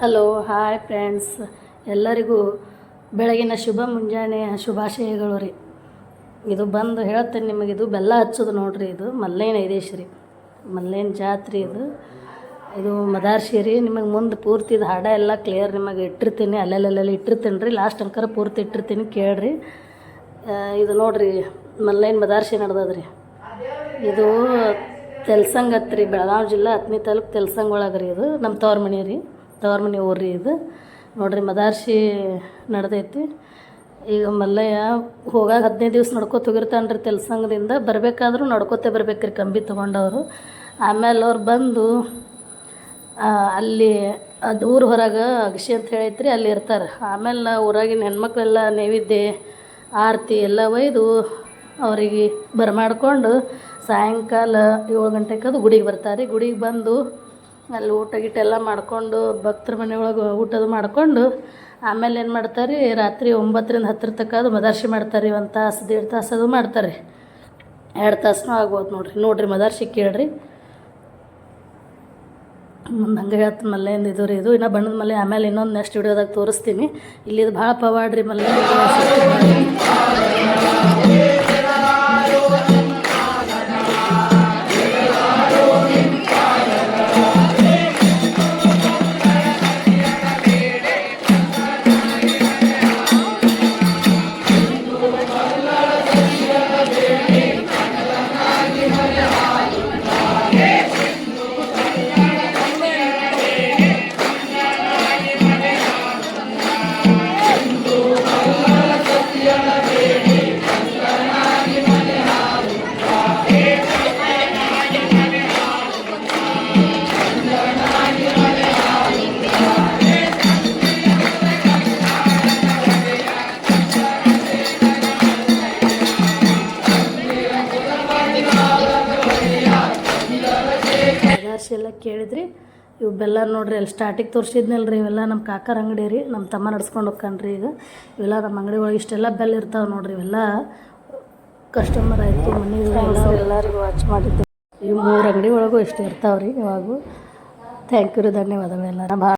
Hello hi friends ಎಲ್ಲರಿಗೂ ಬೆಳಗಿನ ಶುಭ ಮುಂಜಾನೆಯ ಶುಭಾಶಯಗಳು ರೀ. ಇದು ಬಂದು ಹೇಳ್ತೇನೆ ನಿಮಗೆ, ಇದು ಬೆಲ್ಲ ಹಚ್ಚೋದು ನೋಡ್ರಿ, ಇದು ಮಲ್ಲೇನ ಐದೇಶ್ ರೀ ಮಲ್ಲೇನ ಜಾತ್ರೆ ಇದು. ಇದು ಮದಾರ್ಶಿ ರೀ, ನಿಮಗೆ ಮುಂದೆ ಪೂರ್ತಿ ಇದು ಹಾಡ ಎಲ್ಲ ಕ್ಲಿಯರ್ ನಿಮಗೆ ಇಟ್ಟಿರ್ತೀನಿ, ಅಲ್ಲೆಲ್ಲೆಲ್ಲ ಇಟ್ಟಿರ್ತೀನಿ ರೀ. ಲಾಸ್ಟ್ ಅಂಕರ ಪೂರ್ತಿ ಇಟ್ಟಿರ್ತೀನಿ, ಕೇಳ್ರಿ. ಇದು ನೋಡ್ರಿ, ಮಲ್ಲೇನ ಮದಾರ್ಶಿ ರೀ. ಇದು ತೆಲ್ಸಂಗತ್ ರೀ, ಬೆಳಗಾವಿ ಜಿಲ್ಲಾ ಹತ್ತನೇ ತಾಲೂಕು ತೆಲ್ಸಂಗ್ ಒಳಗೆ ರೀ ಇದು, ನಮ್ಮ ತವ್ರ ಮನೆ ರೀ. ತವ್ರ ಮನೆ ಊರಿ ಇದು. ನೋಡ್ರಿ ಮದಾರ್ಶಿ ನಡೆದೈತಿ. ಈಗ ಮಲ್ಲಯ್ಯ ಹೋಗಾಗ ಹದಿನೈದು ದಿವ್ಸ ನಡ್ಕೋತ ಹೋಗಿರ್ತಾನೆ ರೀ ತೆಲ್ಸಂಗದಿಂದ. ಬರಬೇಕಾದ್ರೂ ನಡ್ಕೋತೇ ಬರ್ಬೇಕ್ರಿ ಕಂಬಿ ತೊಗೊಂಡವರು. ಆಮೇಲೆ ಅವ್ರು ಬಂದು ಅಲ್ಲಿ ಅದು ಊರು ಹೊರಗೆ ಅಗಶಿ ಅಂತ ಹೇಳೈತ್ರಿ, ಅಲ್ಲಿ ಇರ್ತಾರೆ. ಆಮೇಲೆ ಊರಾಗಿನ ಹೆಣ್ಮಕ್ಳೆಲ್ಲ ನೈವೇದ್ಯ, ಆರತಿ ಎಲ್ಲ ಒಯ್ದು ಅವರಿಗೆ ಬರಮಾಡ್ಕೊಂಡು ಸಾಯಂಕಾಲ ಏಳು ಗಂಟೆಗದು ಗುಡಿಗೆ ಬರ್ತಾರೆ. ಗುಡಿಗೆ ಬಂದು ಅಲ್ಲಿ ಊಟ ಗೀಟ ಎಲ್ಲ ಮಾಡಿಕೊಂಡು ಭಕ್ತರ ಮನೆಯೊಳಗೆ ಊಟದ ಮಾಡಿಕೊಂಡು ಆಮೇಲೆ ಏನು ಮಾಡ್ತಾರೆ ರೀ ರಾತ್ರಿ ಒಂಬತ್ತರಿಂದ ಹತ್ತರ ತನಕ ಅದು ಮದರ್ಶಿ ಮಾಡ್ತಾರೆ, ಒಂದು ತಾಸು, ದೇಡ್ ತಾಸು ಅದು ಮಾಡ್ತಾರೆ. ಎರಡು ತಾಸು ಆಗ್ಬೋದು ನೋಡಿರಿ. ನೋಡಿರಿ ಮದರ್ಶಿ ಕೇಳ್ರಿ. ಮುಂದೆ ಹಂಗೆ ಹೇಳ್ತೀನಿ ಮಲ್ಲೆಯಿಂದ ಇದು ರೀ, ಇದು ಇನ್ನು ಬಣ್ಣದ ಮಲ್ಲೆ, ಆಮೇಲೆ ಇನ್ನೊಂದು ನೆಕ್ಸ್ಟ್ ವಿಡಿಯೋದಾಗ ತೋರಿಸ್ತೀನಿ. ಇಲ್ಲಿದು ಭಾಳ ಪವಾಡ್ರಿ ಮಲ್ಲೆ. ಪದಾರ್ಥ ಎಲ್ಲ ಕೇಳಿದ್ರಿ ಇವು ಬೆಲ್ಲ ನೋಡ್ರಿ ಅಲ್ಲಿ ಸ್ಟಾರ್ಟಿಗೆ ತೋರಿಸಿದ್ನಲ್ಲ ರೀ ಇವೆಲ್ಲ ನಮ್ಮ ಕಾಕರ ಅಂಗಡಿ ರೀ ನಮ್ಮ ತಮ್ಮ ನಡ್ಸ್ಕೊಂಡು ಹೋಗ್ಕನ್ರಿ ಈಗ. ಇವೆಲ್ಲ ನಮ್ಮ ಅಂಗಡಿ ಒಳಗೆ ಇಷ್ಟೆಲ್ಲ ಬೆಲ್ಲ ಇರ್ತಾವೆ ನೋಡ್ರಿ, ಇವೆಲ್ಲ ಕಸ್ಟಮರ್ ಆಯಿತು, ಮನೆ ಎಲ್ಲರಿಗೂ ವಾಚ್ ಮಾಡಿದ್ದೆ ಈ ಮೂರು ಅಂಗಡಿ ಒಳಗೂ ಇಷ್ಟು ಇರ್ತಾವೆ ರೀ ಇವಾಗೂ. ಥ್ಯಾಂಕ್ ಯು ರೀ, ಧನ್ಯವಾದಗಳು ಎಲ್ಲ ಭಾಳ